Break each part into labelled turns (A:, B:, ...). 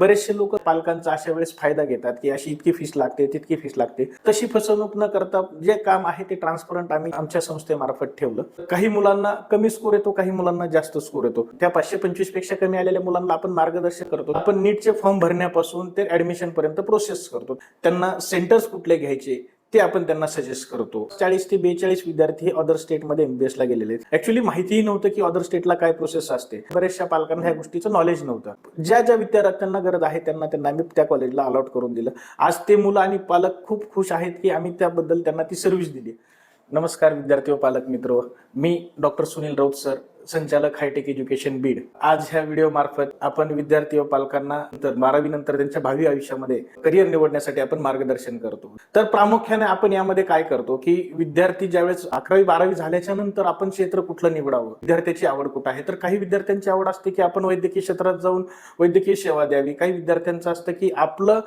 A: बरेचसे लोक पालकांचा अशा वेळेस फायदा घेतात की अशी इतकी फीस लागते तितकी फीस लागते. तशी फसवणूक न करता जे काम आहे ते ट्रान्सपरंट आम्ही आमच्या संस्थेमार्फत ठेवलं. काही मुलांना कमी स्कोर येतो काही मुलांना जास्त स्कोर येतो. त्या पाचशे पंचवीसपेक्षा कमी आलेल्या मुलांना आपण मार्गदर्शन करतो. आपण नीटचे फॉर्म भरण्यापासून ते ऍडमिशन पर्यंत प्रोसेस करतो. त्यांना सेंटर्स कुठले घ्यायचे? ते आपण त्यांना सजेस्ट करतो. चाळीस ते बेचाळीस विद्यार्थी हे अदर स्टेटमध्ये एमबीएस ला गेलेले आहेत. ऍक्च्युली माहितीही नव्हतं की अदर स्टेटला काय प्रोसेस असते. बऱ्याचशा पालकांना ह्या गोष्टीचं नॉलेज नव्हतं. ज्या ज्या विद्यार्थ्यांना गरज आहे त्यांना त्यांना आम्ही त्या कॉलेजला अलॉट करून दिलं. आज ते मुलं आणि पालक खूप खुश आहेत की आम्ही त्याबद्दल त्यांना ती सर्व्हिस दिली. नमस्कार विद्यार्थी व पालक मित्र. मी डॉक्टर सुनील राऊत सर. संचालक हायटेक एज्युकेशन बीड. आज ह्या व्हिडिओ मार्फत आपण विद्यार्थी व पालकांना तर बारावी नंतर त्यांच्या भावी आयुष्यामध्ये करिअर निवडण्यासाठी आपण मार्गदर्शन करतो. तर प्रामुख्याने आपण यामध्ये काय करतो की विद्यार्थी ज्यावेळेस अकरावी बारावी झाल्याच्यानंतर आपण क्षेत्र कुठलं निवडावं? विद्यार्थ्याची आवड कुठं आहे? तर काही विद्यार्थ्यांची आवड असते की आपण वैद्यकीय क्षेत्रात जाऊन वैद्यकीय सेवा द्यावी. काही विद्यार्थ्यांचं असतं की आपलं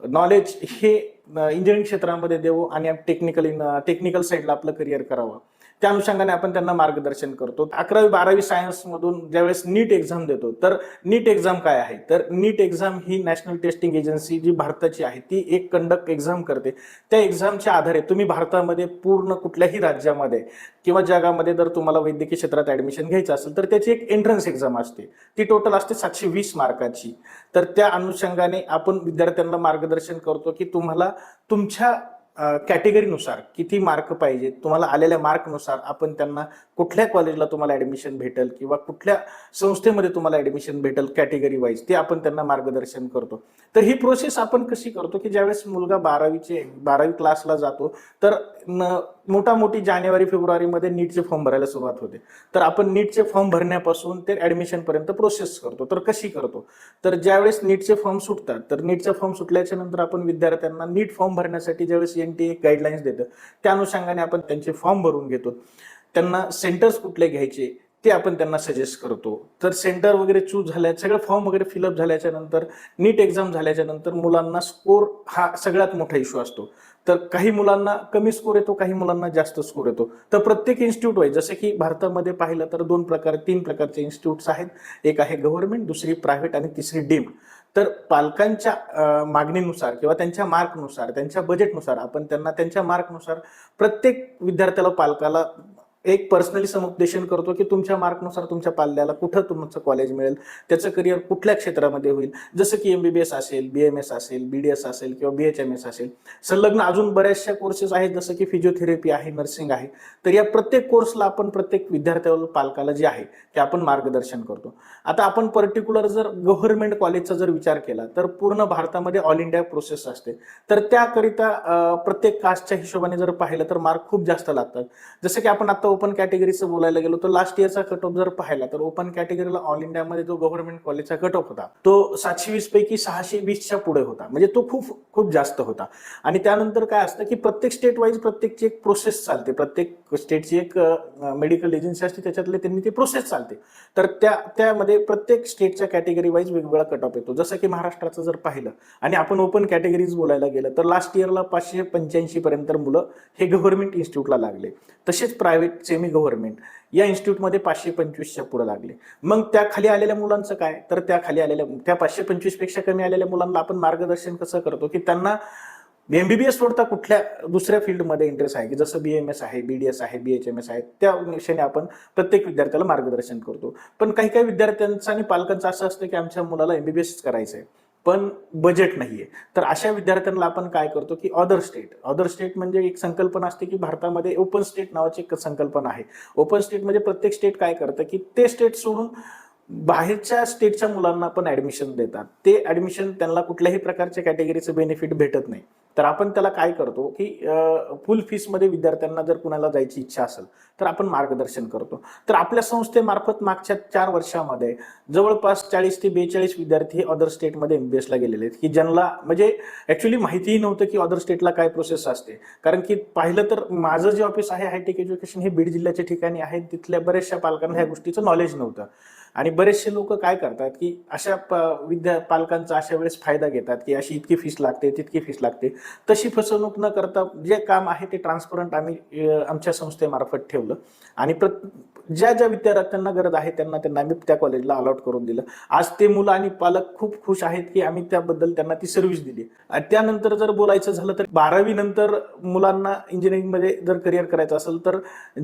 A: नॉलेज हे uh, इंजिनिअरिंग क्षेत्रामध्ये देऊ आणि टेक्निकल टेक्निकल साईडला आपलं करिअर करावं. त्या अनुषंगाने आपण त्यांना मार्गदर्शन करतो. अकरावी बारावी सायन्स मधून ज्यावेळेस नीट एक्झाम देतो तर नीट एक्झाम काय आहे? तर नीट एक्झाम ही नॅशनल टेस्टिंग एजन्सी जी भारताची आहे ती एक कंडक्ट एक्झाम करते. त्या एक्झामच्या आधारे तुम्ही भारतामध्ये पूर्ण कुठल्याही राज्यामध्ये किंवा जगामध्ये जर तुम्हाला वैद्यकीय क्षेत्रात ऍडमिशन घ्यायचं असेल तर त्याची एक एंट्रन्स एक्झाम असते. ती टोटल असते सातशे वीस मार्काची. तर त्या अनुषंगाने आपण विद्यार्थ्यांना मार्गदर्शन करतो की तुम्हाला तुमच्या कॅटेगरीनुसार किती मार्क पाहिजे तुम्हाला आलेल्या मार्कनुसार आपण त्यांना कुठल्या कॉलेजला तुम्हाला ॲडमिशन भेटेल किंवा कुठल्या संस्थेमध्ये तुम्हाला ॲडमिशन भेटेल कॅटेगरी वाईज ते आपण त्यांना मार्गदर्शन करतो. तर ही प्रोसेस आपण कशी करतो की ज्यावेळेस मुलगा बारावीचे बारावी क्लासला जातो तर न- मोठा मोठी जानेवारी फेब्रुवारीमध्ये नीटचे फॉर्म भरायला सुरुवात होते. तर आपण नीटचे फॉर्म भरण्यापासून ते ॲडमिशनपर्यंत प्रोसेस करतो. तर कशी करतो? तर ज्यावेळेस नीटचे फॉर्म सुटतात तर नीटचे फॉर्म सुटल्याच्या नंतर आपण विद्यार्थ्यांना नीट फॉर्म भरण्यासाठी ज्यावेळेस एन टी ए गाईडलाईन्स देतं त्या अनुषंगाने आपण त्यांचे फॉर्म भरून घेतो. त्यांना सेंटर्स कुठले घ्यायचे? ते आपण त्यांना सजेस्ट करतो. तर सेंटर वगैरे चूज झाल्या सगळं फॉर्म वगैरे फिलअप झाल्याच्यानंतर नीट एक्झाम झाल्याच्यानंतर मुलांना स्कोर हा सगळ्यात मोठा इश्यू असतो. तर काही मुलांना कमी स्कोर येतो काही मुलांना जास्त स्कोर येतो. तर प्रत्येक इन्स्टिट्यूट वाईज जसे की भारतामध्ये पाहिलं तर दोन प्रकार तीन प्रकारचे इन्स्टिट्यूट्स आहेत. एक आहे गव्हर्नमेंट दुसरी प्रायव्हेट आणि तिसरी डीम्ड तर पालकांच्या मागणीनुसार किंवा त्यांच्या मार्कनुसार त्यांच्या बजेटनुसार आपण त्यांना त्यांच्या मार्कनुसार प्रत्येक विद्यार्थ्याला पालकाला एक पर्सनली समुपदेशन करतो की तुमच्या मार्कनुसार तुमच्या पाल्याला कुठं तुमचं कॉलेज मिळेल त्याचं करिअर कुठल्या क्षेत्रामध्ये होईल. जसं की एमबीबीएस असेल बी एम एस असेल बी डी एस असेल किंवा बी एच एम एस असेल. संलग्न अजून बऱ्याचशा कोर्सेस आहेत जसं की फिजिओथेरपी आहे नर्सिंग आहे. तर या प्रत्येक कोर्सला आपण प्रत्येक विद्यार्थ्याला पालकाला जे आहे ते आपण मार्गदर्शन करतो. आता आपण पर्टिक्युलर जर गव्हर्नमेंट कॉलेजचा जर विचार केला तर पूर्ण भारतामध्ये ऑल इंडिया प्रोसेस असते. तर त्याकरिता प्रत्येक कास्टच्या हिशोबाने जर पाहिलं तर मार्क खूप जास्त लागतात. जसं की आपण आता ओपन कॅटेगरीचं बोलायला गेलो तर लास्ट इयरचा कट ऑफ जर पाहिला तर ओपन कॅटेगरीला ऑल इंडियामध्ये जो गव्हर्नमेंट कॉलेजचा कट ऑफ होता तो सातशे वीस पैकी सहाशे वीसच्या पुढे होता. म्हणजे तो खूप खूप जास्त होता. आणि त्यानंतर काय असतं की प्रत्येक स्टेट वाईज प्रत्येकची एक प्रोसेस चालते. प्रत्येक स्टेटची एक मेडिकल एजन्सी असते त्याच्यातले त्यांनी ती प्रोसेस चालते. तर त्या त्यामध्ये प्रत्येक स्टेटच्या कॅटेगरी वाईज वेगवेगळा कट ऑफ येतो. जसं की महाराष्ट्राचं जर पाहिलं आणि आपण ओपन कॅटेगरीज बोलायला गेलं तर लास्ट इयरला पाचशे पंच्याऐंशी पर्यंत मुलं हे गव्हर्नमेंट इन्स्टिट्यूटला लागले. तसेच प्रायव्हेट सेमी गव्हर्नमेंट या इन्स्टिट्यूटमध्ये पाचशे पंचवीसच्या पुढे लागले. मग त्या खाली आलेल्या मुलांचं काय? तर त्या खाली आलेल्या त्या पाचशे पंचवीसपेक्षा कमी आलेल्या मुलांना आपण मार्गदर्शन कसं करतो? की त्यांना एमबीबीएस सोडता कुठल्या दुसऱ्या फील्डमध्ये इंटरेस्ट आहे? की जसं बी एम एस आहे बी डी एस आहे बी एच एम एस आहे त्या विषयाने आपण प्रत्येक विद्यार्थ्याला मार्गदर्शन करतो. पण काही काही विद्यार्थ्यांचं आणि पालकांचं असं असतं की आमच्या मुलाला एमबीबीएस करायचं आहे पण बजेट नाहीये. तर अशा विद्यार्थ्यांना आपण काय करतो की अदर स्टेट अदर स्टेट म्हणजे एक संकल्पना असते की भारतामध्ये ओपन स्टेट नावाची एक संकल्पना आहे. ओपन स्टेट म्हणजे प्रत्येक स्टेट काय करतं की ते स्टेट सोडून बाहेरच्या स्टेटच्या मुलांना पण ऍडमिशन देतात. ते ऍडमिशन त्यांना कुठल्याही प्रकारच्या कॅटेगरीचं बेनिफिट भेटत नाही. तर आपण त्याला काय करतो की फुल फीसमध्ये विद्यार्थ्यांना जर कुणाला जायची इच्छा असेल तर आपण मार्गदर्शन करतो. तर आपल्या संस्थेमार्फत मागच्या चार वर्षामध्ये जवळपास चाळीस ते बेचाळीस विद्यार्थी हे अदर स्टेटमध्ये एम बी एसला गेलेले आहेत. की ज्यांना म्हणजे ऍक्च्युली माहितीही नव्हतं की अदर स्टेटला काय प्रोसेस असते. कारण की पाहिलं तर माझं जे ऑफिस आहे हायटेक एज्युकेशन हे बीड जिल्ह्याच्या ठिकाणी आहे. तिथल्या बऱ्याचशा पालकांना ह्या गोष्टीचं नॉलेज नव्हतं. आणि बरेचसे लोक काय करतात की अशा प- विद्या पालकांचा अशा वेळेस फायदा घेतात की अशी इतकी फीस लागते तितकी फीस लागते. तशी फसवणूक न करता जे काम आहे ते ट्रान्सपरंट आम्ही आमच्या संस्थेमार्फत ठेवलं. आणि प्र ज्या ज्या विद्यार्थ्यांना गरज आहे त्यांना त्यांना आम्ही त्या कॉलेजला अलॉट करून दिलं. आज ते मुलं आणि पालक खूप खुश आहेत की आम्ही त्याबद्दल त्यांना ती सर्व्हिस दिली. आणि त्यानंतर जर बोलायचं झालं तर बारावी नंतर मुलांना इंजिनिअरिंगमध्ये जर करिअर करायचं असेल तर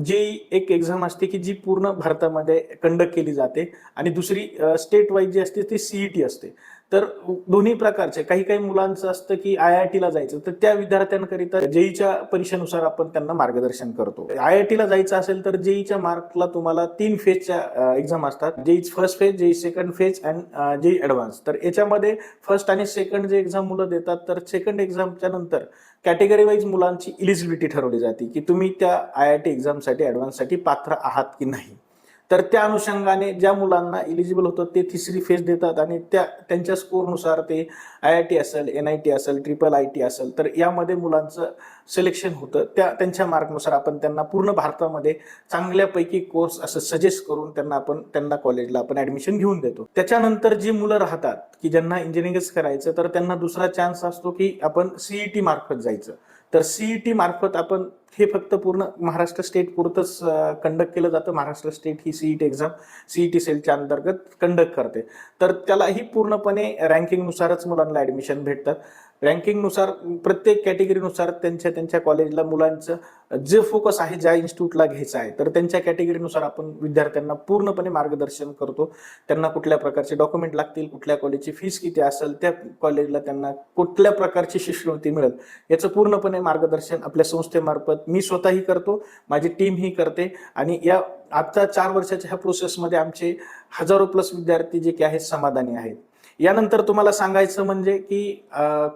A: जे एक एक्झाम असते की जी पूर्ण भारतामध्ये कंडक्ट केली जाते. आणि दुसरी स्टेट वाईज जी असते ती सीईटी असते. तर दोन्ही प्रकारचे काही काही मुलांचं असतं की आय आय टीला जायचं तर त्या विद्यार्थ्यांकरिता जेईच्या परीक्षेनुसार आपण त्यांना मार्गदर्शन करतो. आय आय टीला जायचं असेल तर जेईच्या मार्कला तुम्हाला तीन फेजच्या एक्झाम असतात. JEE first phase JEE second phase and JEE advance तर याच्यामध्ये फर्स्ट आणि सेकंड जे एक्झाम मुलं देतात तर सेकंड एक्झामच्या नंतर कॅटेगरी वाईज मुलांची इलिजिबिलिटी ठरवली जाते की तुम्ही त्या आय आय टी एक्झामसाठी ॲडव्हान्ससाठी पात्र आहात की नाही. तर त्या अनुषंगाने ज्या मुलांना इलिजिबल होतं ते तिसरी फेज देतात आणि त्या त्यांच्या स्कोरनुसार ते आय आय टी असेल एन आय टी असेल ट्रिपल आय टी असेल तर यामध्ये मुलांचं सिलेक्शन होतं. त्या त्यांच्या मार्कनुसार आपण त्यांना पूर्ण भारतामध्ये चांगल्यापैकी कोर्स असं सजेस्ट करून त्यांना आपण त्यांना कॉलेजला आपण ऍडमिशन घेऊन देतो. त्याच्यानंतर जी मुलं राहतात की ज्यांना इंजिनिअरिंगच करायचं तर त्यांना दुसरा चान्स असतो की आपण सीईटी मार्फत जायचं. तर सीईटी मार्फत आपण हे फक्त पूर्ण महाराष्ट्र स्टेट पुरतच कंडक्ट केलं जातं. महाराष्ट्र स्टेट ही सीईटी एक्झाम सीईटी सेलच्या अंतर्गत कंडक्ट करते. तर त्यालाही पूर्णपणे रँकिंगनुसारच मुलांना ॲडमिशन भेटतात. रँकिंगनुसार प्रत्येक कॅटेगरीनुसार त्यांच्या त्यांच्या कॉलेजला मुलांचं जे फोकस आहे ज्या इन्स्टिट्यूटला घ्यायचं आहे तर त्यांच्या कॅटेगरीनुसार आपण विद्यार्थ्यांना पूर्णपणे मार्गदर्शन करतो. त्यांना कुठल्या प्रकारचे डॉक्युमेंट लागतील कुठल्या कॉलेजची फीस किती असेल त्या कॉलेजला त्यांना कुठल्या प्रकारची शिष्यवृत्ती मिळेल याचं पूर्णपणे मार्गदर्शन आपल्या संस्थेमार्फत मी स्वतःही करतो माझी टीमही करते. आणि या आता चार वर्षाच्या ह्या प्रोसेसमध्ये आमचे हजारो प्लस विद्यार्थी जे की आहेत समाधानी आहेत. यानंतर तुम्हाला सांगायचं म्हणजे की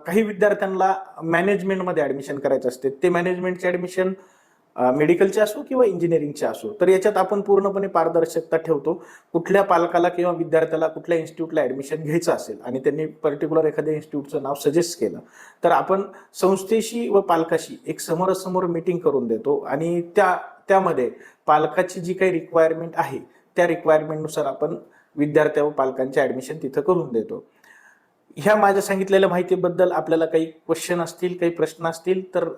A: काही विद्यार्थ्यांना मॅनेजमेंटमध्ये ऍडमिशन करायचं असते. ते मॅनेजमेंटचे ऍडमिशन मेडिकलचे असो किंवा इंजिनिअरिंगचे असो. तर याच्यात आपण पूर्णपणे पारदर्शकता ठेवतो. कुठल्या पालकाला किंवा विद्यार्थ्याला कुठल्या इन्स्टिट्यूटला ऍडमिशन घ्यायचं असेल आणि त्यांनी पर्टिक्युलर एखाद्या इन्स्टिट्यूटचं नाव सजेस्ट केलं तर आपण संस्थेशी व पालकाशी एक समोरासमोर मीटिंग करून देतो आणि त्या त्यामध्ये पालकाची जी काही रिक्वायरमेंट आहे त्या रिक्वायरमेंटनुसार आपण विद्यार्थ्या व पालकांचे ऍडमिशन तिथं करून देतो. ह्या माझ्या सांगितलेल्या माहितीबद्दल आपल्याला काही क्वेश्चन असतील काही प्रश्न असतील तर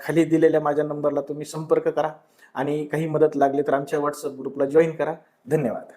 A: खाली दिलेल्या माझ्या नंबरला तुम्ही संपर्क करा आणि काही मदत लागली तर आमच्या व्हॉट्सअप ग्रुपला जॉईन करा. धन्यवाद.